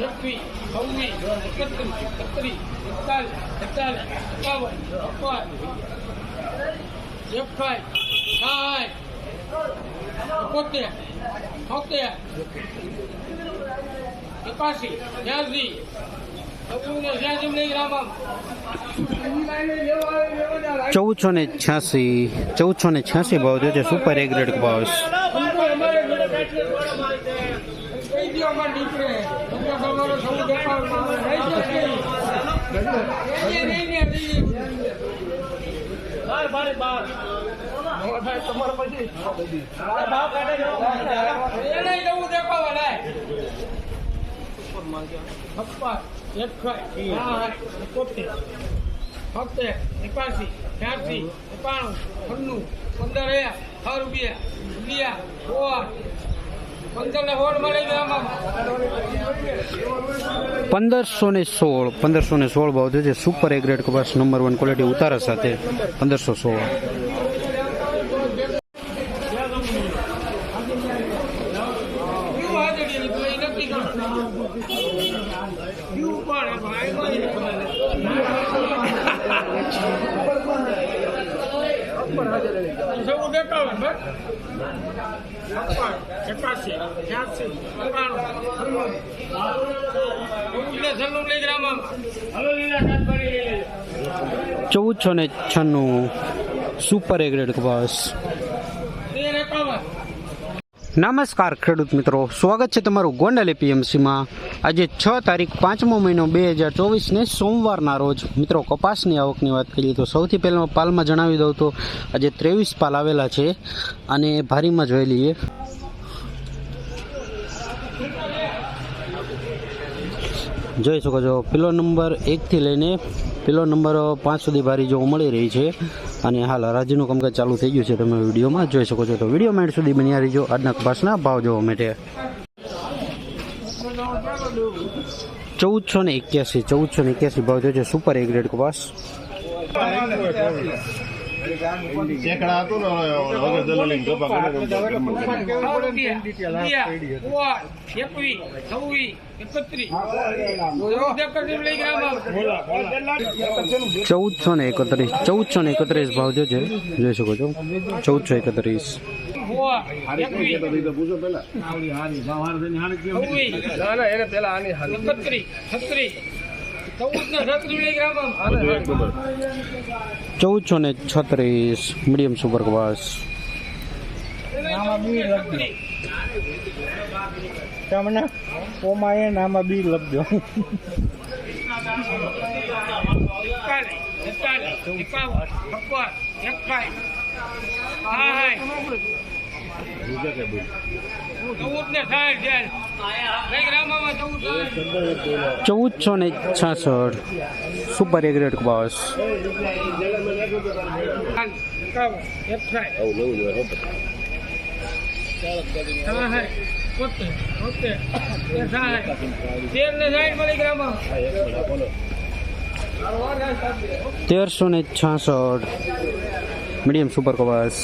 એકત્રીસ એકત્રીસ એકતાલીસ એકતાલીસ એકાવન એકાવન એકાઈ સાઠ એકોતેર છોતેર એકાસી બ્યાસી ચૌદસો ને છ્યાસી ચૌદસો ને છ્યાસી ભાવ થયો છે ભાવ તમારે ગ્રેડ કપાસ સત્તેર એકાસી ત્યાસી એકાણું છન્નું પંદર હજાર છ રૂપિયા. રૂપિયા ગયા પંદરસો ને સોળ પંદરસો ને સોળ ભાવ છે. સુપર એગ્રેડ કપાસ નંબર વન ક્વોલિટી ઉતારા સાથે પંદરસો સોળ ક્યુ હાજરી તો એ નક્કી કરો ક્યુ પણ સૌ દેખાવે બસ છપ્પન એકાસી છ્યાસી લીલા શાકભાજી ચૌદસો ને છન્નું સુપર એગ્રેડ કપાસ. નમસ્કાર ખેડૂત મિત્રો. સ્વાગત છે તમારું ગોંડલ એપીએમસીમાં. આજે છ તારીખ પાંચમો મહિનો બે હજાર ચોવીસને સોમવારના રોજ. મિત્રો, કપાસની આવકની વાત કરીએ તો સૌથી પહેલાં પાલમાં જણાવી દઉં તો આજે ત્રેવીસ પાલ આવેલા છે અને ભારીમાં જોઈ લઈએ. જોઈ શકો છો પેલો નંબર એકથી લઈને પેલો નંબર પાંચ સુધી ભારી જોવા મળી રહી છે. અને હાલ હરાજીનું કામકાજ ચાલુ થઈ ગયું છે. તમે વિડીયોમાં જોઈ શકો છો. તો વીડિયો માઇન્ડ સુધી બન્યા રહીજો. આજના કપાસના ભાવ જોવા માટે. ચૌદસો ને એક્યાસી, ચૌદસો ને એક્યાસી ભાવ થયો છે. સુપર એ ગ્રેડ કપાસ. શેકડા હતું ને એકવીસ છવ્વીસ ગ્રામમાં ચૌદસો ને એકત્રીસ ચૌદસો ને એકત્રીસ ભાવ જો છે જોઈ શકો છો ચૌદસો એકત્રીસ ના પૂછો પેલા છવ્વીસ એકત્રીસ છત્રીસ ચૌદસો ને છત્રીસ મીડિયમ સુપર ક્વાસ તમને ઓમાં એ નામાં બી લખજો એકતાલીસ એકતાલીસ એકાવન ચૌદ સાઠ ચૌદસો ને છાસઠ. સુપર એ ગ્રેડ કપાસ એકાવન એકસાઠ સાઠ બોતેર બોતેર સાઠ તેર ને સાઠ મળી ગ્રામમાં. તેરસો ને છાસઠ. મીડિયમ સુપર પાંચ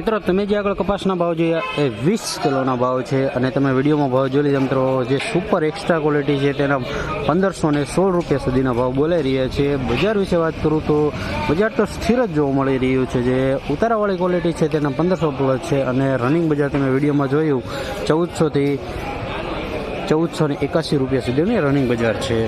મિત્રો, તમે જે આગળ કપાસના ભાવ જોયા, એ વીસ કિલોના ભાવ છે અને તમે વિડીયોમાં ભાવ જોઈ લીધા મિત્રો, જે સુપર એક્સ્ટ્રા ક્વોલિટી છે તેના પંદરસો ને સોળ રૂપિયા સુધીના ભાવ બોલાઈ રહ્યા છે. બજાર વિશે વાત કરું તો બજાર તો સ્થિર જ જોવા મળી રહ્યું છે જે ઉતારાવાળી ક્વોલિટી છે તેના પંદરસો પ્લસ છે અને રનિંગ બજાર તમે વિડીયોમાં જોયું ચૌદસોથી ચૌદસો ને એકાસી રૂપિયા સુધીની રનિંગ બજાર છે.